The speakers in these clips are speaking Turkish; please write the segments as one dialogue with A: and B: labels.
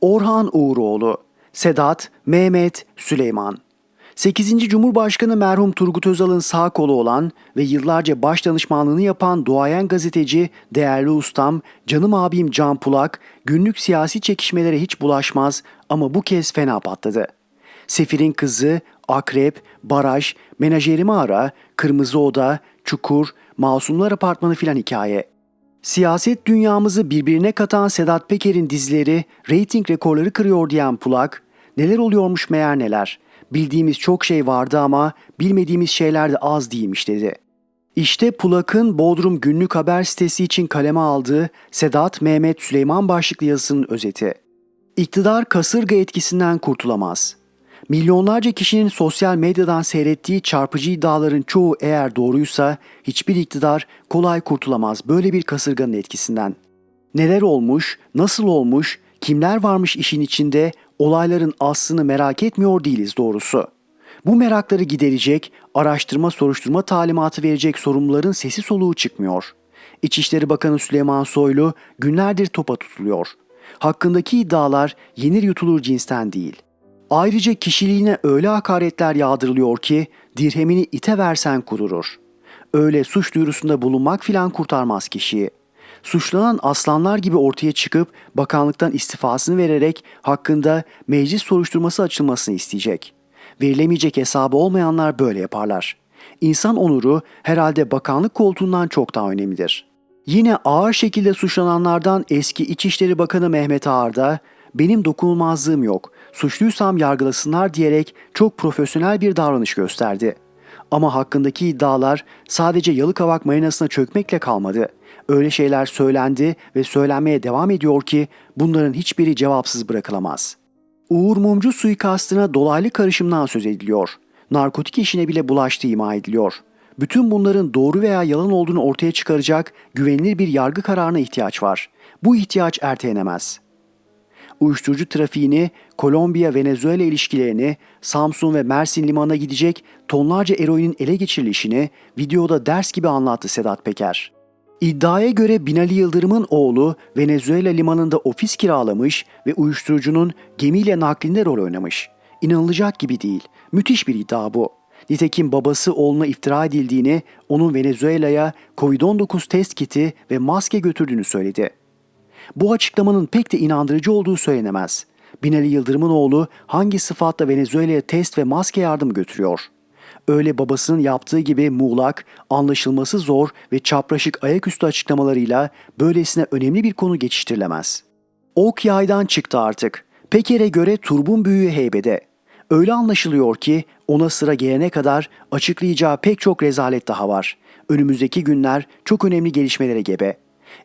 A: Orhan Uğuroğlu, Sedat, Mehmet, Süleyman. 8. Cumhurbaşkanı merhum Turgut Özal'ın sağ kolu olan ve yıllarca baş danışmanlığını yapan duayen gazeteci, değerli ustam, canım abim Can Pulak, günlük siyasi çekişmelere hiç bulaşmaz ama bu kez fena patladı. Sefir'in kızı, Akrep, Baraj, Menajerimi Ara, Kırmızı Oda, Çukur, Masumlar Apartmanı filan hikaye. Siyaset dünyamızı birbirine katan Sedat Peker'in dizileri reyting rekorları kırıyor diyen Pulak, neler oluyormuş meğer neler. Bildiğimiz çok şey vardı ama bilmediğimiz şeyler de az değilmiş dedi. İşte Pulak'ın Bodrum Günlük Haber sitesi için kaleme aldığı Sedat Mehmet Süleyman başlıklı yazısının özeti. İktidar kasırga etkisinden kurtulamaz. Milyonlarca kişinin sosyal medyadan seyrettiği çarpıcı iddiaların çoğu eğer doğruysa hiçbir iktidar kolay kurtulamaz böyle bir kasırganın etkisinden. Neler olmuş, nasıl olmuş, kimler varmış işin içinde olayların aslını merak etmiyor değiliz doğrusu. Bu merakları giderecek, araştırma soruşturma talimatı verecek sorumluların sesi soluğu çıkmıyor. İçişleri Bakanı Süleyman Soylu günlerdir topa tutuluyor. Hakkındaki iddialar yenir yutulur cinsten değil. Ayrıca kişiliğine öyle hakaretler yağdırılıyor ki dirhemini ite versen kururur. Öyle suç duyurusunda bulunmak filan kurtarmaz kişiyi. Suçlanan aslanlar gibi ortaya çıkıp bakanlıktan istifasını vererek hakkında meclis soruşturması açılmasını isteyecek. Verilemeyecek hesabı olmayanlar böyle yaparlar. İnsan onuru herhalde bakanlık koltuğundan çok daha önemlidir. Yine ağır şekilde suçlananlardan eski İçişleri Bakanı Mehmet Ağar da benim dokunulmazlığım yok, suçluysam yargılasınlar diyerek çok profesyonel bir davranış gösterdi. Ama hakkındaki iddialar sadece Yalıkavak marinasına çökmekle kalmadı. Öyle şeyler söylendi ve söylenmeye devam ediyor ki bunların hiçbiri cevapsız bırakılamaz. Uğur Mumcu suikastına dolaylı karışımdan söz ediliyor. Narkotik işine bile bulaştığı ima ediliyor. Bütün bunların doğru veya yalan olduğunu ortaya çıkaracak güvenilir bir yargı kararına ihtiyaç var. Bu ihtiyaç ertelenemez uyuşturucu trafiğini, Kolombiya-Venezuela ilişkilerini, Samsun ve Mersin limanına gidecek tonlarca eroinin ele geçirilişini videoda ders gibi anlattı Sedat Peker. İddiaya göre Binali Yıldırım'ın oğlu Venezuela limanında ofis kiralamış ve uyuşturucunun gemiyle naklinde rol oynamış. İnanılacak gibi değil. Müthiş bir iddia bu. Nitekim babası oğluna iftira edildiğini, onun Venezuela'ya Covid-19 test kiti ve maske götürdüğünü söyledi. Bu açıklamanın pek de inandırıcı olduğu söylenemez. Binali Yıldırım'ın oğlu hangi sıfatla Venezuela'ya test ve maske yardım götürüyor? Öyle babasının yaptığı gibi muğlak, anlaşılması zor ve çapraşık ayaküstü açıklamalarıyla böylesine önemli bir konu geçiştirilemez. Ok yaydan çıktı artık. Peker'e göre turbun büyüğü heybede. Öyle anlaşılıyor ki ona sıra gelene kadar açıklayacağı pek çok rezalet daha var. Önümüzdeki günler çok önemli gelişmelere gebe.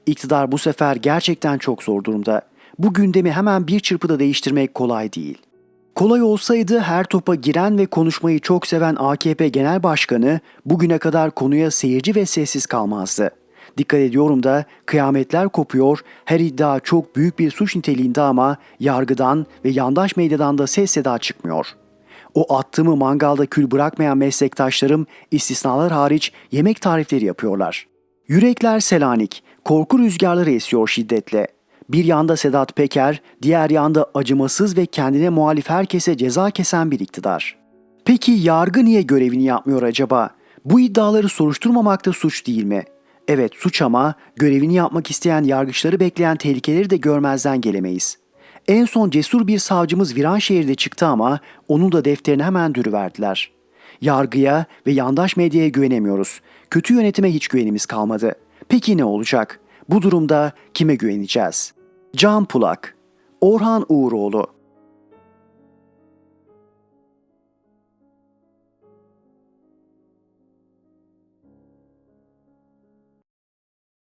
A: İktidar bu sefer gerçekten çok zor durumda. Bu gündemi hemen bir çırpıda değiştirmek kolay değil. Kolay olsaydı her topa giren ve konuşmayı çok seven AKP Genel Başkanı bugüne kadar konuya seyirci ve sessiz kalmazdı. Dikkat ediyorum da kıyametler kopuyor, her iddia çok büyük bir suç niteliğinde ama yargıdan ve yandaş medyadan da ses seda çıkmıyor. O attığımı mangalda kül bırakmayan meslektaşlarım istisnalar hariç yemek tarifleri yapıyorlar. Yürekler Selanik, korku rüzgarları esiyor şiddetle. Bir yanda Sedat Peker, diğer yanda acımasız ve kendine muhalif herkese ceza kesen bir iktidar. Peki yargı niye görevini yapmıyor acaba? Bu iddiaları soruşturmamak da suç değil mi? Evet suç ama görevini yapmak isteyen yargıçları bekleyen tehlikeleri de görmezden gelemeyiz. En son cesur bir savcımız Viranşehir'de çıktı ama onun da defterini hemen dürüverdiler. Yargıya ve yandaş medyaya güvenemiyoruz. Kötü yönetime hiç güvenimiz kalmadı. Peki ne olacak? Bu durumda kime güveneceğiz? Can Pulak, Orhan Uğuroğlu,